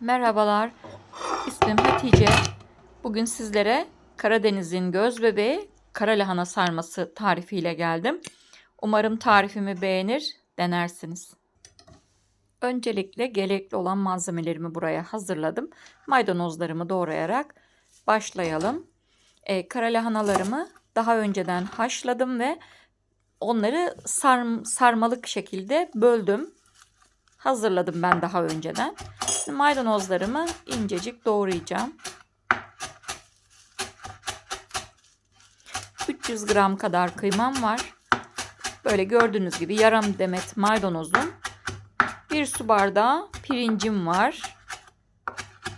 Merhabalar, ismim Hatice. Bugün sizlere Karadeniz'in göz bebeği kara lahana sarması tarifiyle geldim. Umarım tarifimi beğenir, denersiniz. Öncelikle gerekli olan malzemelerimi buraya hazırladım. Maydanozlarımı doğrayarak başlayalım. Ee, kara lahanalarımı daha önceden haşladım ve onları sarm sarmalık şekilde böldüm. Hazırladım ben daha önceden. Şimdi maydanozlarımı incecik doğrayacağım. 300 gram kadar kıymam var. Böyle gördüğünüz gibi yarım demet maydanozum. Bir su bardağı pirincim var.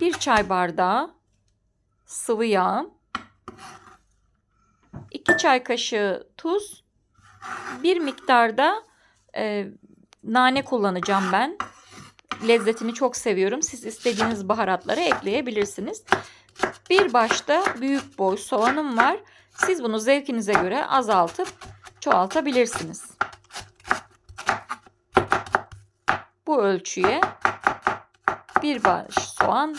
Bir çay bardağı sıvı yağ. 2 çay kaşığı tuz. Bir miktarda e, nane kullanacağım ben lezzetini çok seviyorum. Siz istediğiniz baharatları ekleyebilirsiniz. Bir başta büyük boy soğanım var. Siz bunu zevkinize göre azaltıp çoğaltabilirsiniz. Bu ölçüye bir baş soğan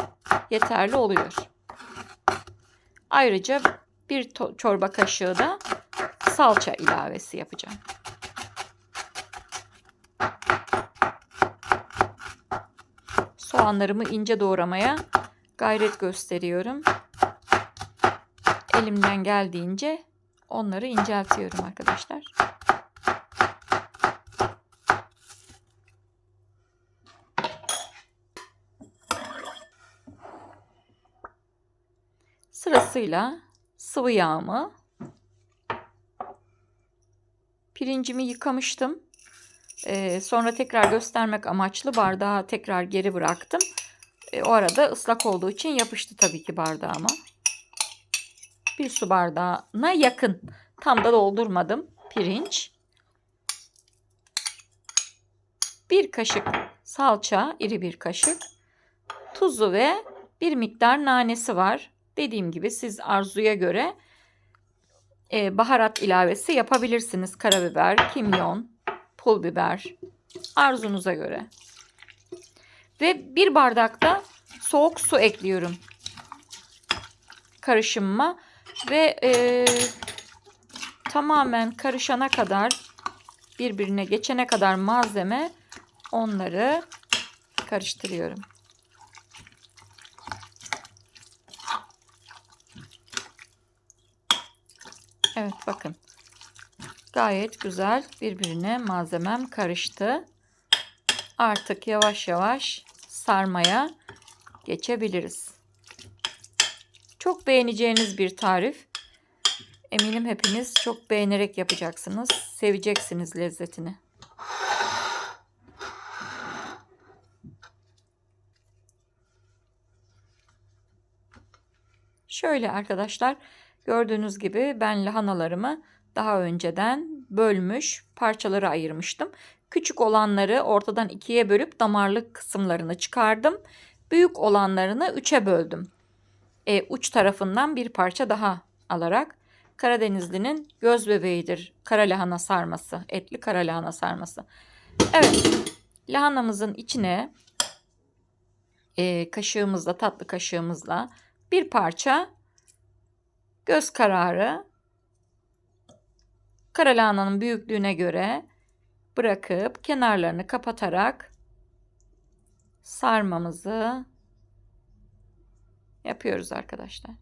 yeterli oluyor. Ayrıca bir çorba kaşığı da salça ilavesi yapacağım. Soğanlarımı ince doğramaya gayret gösteriyorum. Elimden geldiğince onları inceltiyorum arkadaşlar. Sırasıyla sıvı yağımı pirincimi yıkamıştım. Ee, sonra tekrar göstermek amaçlı bardağı tekrar geri bıraktım. Ee, o arada ıslak olduğu için yapıştı tabii ki bardağıma. Bir su bardağına yakın. Tam da doldurmadım pirinç. Bir kaşık salça, iri bir kaşık. Tuzu ve bir miktar nanesi var. Dediğim gibi siz arzuya göre e, baharat ilavesi yapabilirsiniz. Karabiber, kimyon, pul biber arzunuza göre. Ve bir bardakta soğuk su ekliyorum karışımıma ve e, tamamen karışana kadar birbirine geçene kadar malzeme onları karıştırıyorum. Evet bakın Gayet güzel birbirine malzemem karıştı. Artık yavaş yavaş sarmaya geçebiliriz. Çok beğeneceğiniz bir tarif. Eminim hepiniz çok beğenerek yapacaksınız. Seveceksiniz lezzetini. Şöyle arkadaşlar gördüğünüz gibi ben lahanalarımı daha önceden bölmüş, parçaları ayırmıştım. Küçük olanları ortadan ikiye bölüp damarlık kısımlarını çıkardım. Büyük olanlarını üçe böldüm. E, uç tarafından bir parça daha alarak Karadenizli'nin göz bebeğidir kara lahana sarması, etli kara lahana sarması. Evet, lahanamızın içine e, kaşığımızla, tatlı kaşığımızla bir parça göz kararı Karalahananın büyüklüğüne göre bırakıp kenarlarını kapatarak sarmamızı yapıyoruz arkadaşlar.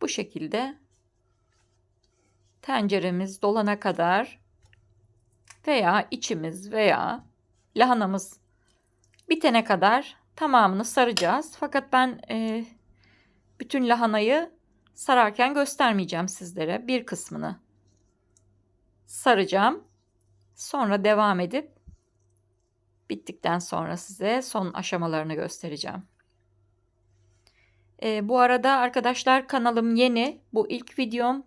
Bu şekilde tenceremiz dolana kadar veya içimiz veya lahanamız bitene kadar tamamını saracağız. Fakat ben e, bütün lahanayı sararken göstermeyeceğim sizlere. Bir kısmını saracağım. Sonra devam edip bittikten sonra size son aşamalarını göstereceğim. E, bu arada arkadaşlar kanalım yeni. Bu ilk videom.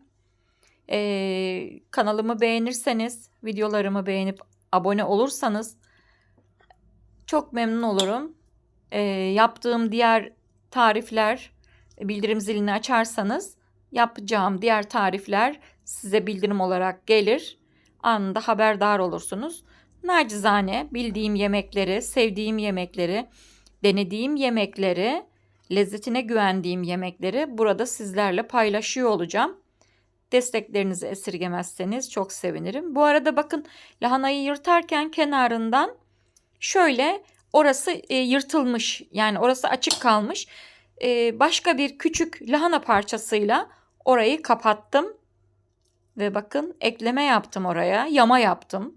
E, kanalımı beğenirseniz, videolarımı beğenip abone olursanız çok memnun olurum e, yaptığım diğer tarifler bildirim zilini açarsanız yapacağım diğer tarifler size bildirim olarak gelir. anında haberdar olursunuz. Nacizane bildiğim yemekleri, sevdiğim yemekleri, denediğim yemekleri, lezzetine güvendiğim yemekleri burada sizlerle paylaşıyor olacağım. Desteklerinizi esirgemezseniz çok sevinirim. Bu arada bakın lahanayı yırtarken kenarından şöyle orası e, yırtılmış yani orası açık kalmış. E, başka bir küçük lahana parçasıyla orayı kapattım. Ve bakın ekleme yaptım oraya. Yama yaptım.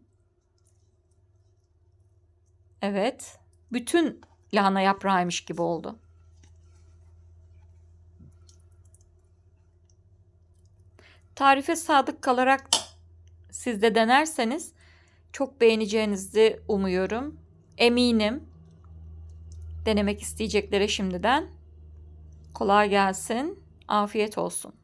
Evet. Bütün lahana yaprağıymış gibi oldu. Tarife sadık kalarak siz de denerseniz çok beğeneceğinizi umuyorum. Eminim. Denemek isteyeceklere şimdiden kolay gelsin. Afiyet olsun.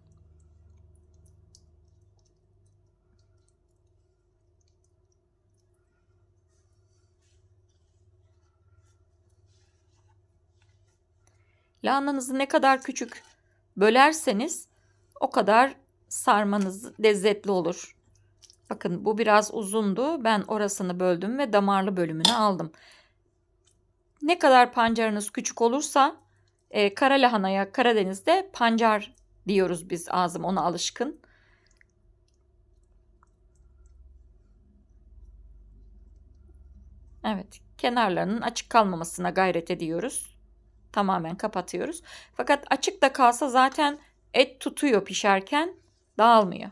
Lahananızı ne kadar küçük bölerseniz o kadar sarmanız lezzetli olur. Bakın bu biraz uzundu. Ben orasını böldüm ve damarlı bölümünü aldım. Ne kadar pancarınız küçük olursa e, kara lahanaya Karadeniz'de pancar diyoruz biz ağzım ona alışkın. Evet kenarlarının açık kalmamasına gayret ediyoruz. Tamamen kapatıyoruz. Fakat açık da kalsa zaten et tutuyor pişerken dağılmıyor.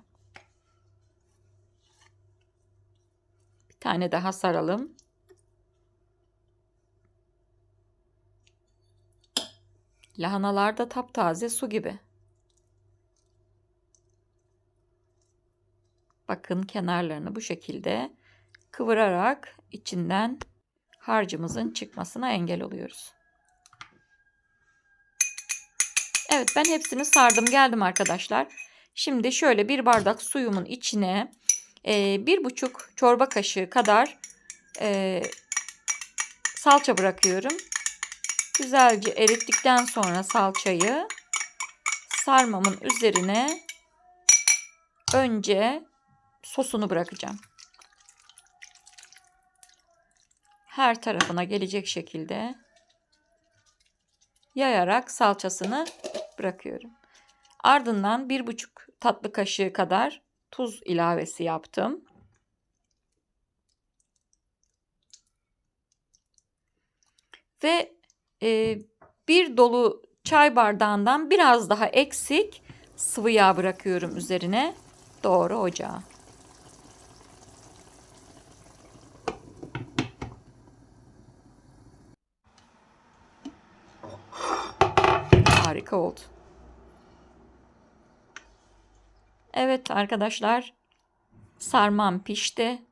Tane daha saralım. Lahanalar da taptaze su gibi. Bakın kenarlarını bu şekilde kıvırarak içinden harcımızın çıkmasına engel oluyoruz. Evet ben hepsini sardım geldim arkadaşlar. Şimdi şöyle bir bardak suyumun içine bir buçuk çorba kaşığı kadar e, salça bırakıyorum. Güzelce erittikten sonra salçayı sarmamın üzerine önce sosunu bırakacağım. Her tarafına gelecek şekilde yayarak salçasını bırakıyorum. Ardından bir buçuk tatlı kaşığı kadar tuz ilavesi yaptım. Ve e, bir dolu çay bardağından biraz daha eksik sıvı yağ bırakıyorum üzerine. Doğru ocağa. Harika oldu. Evet arkadaşlar sarmam pişti.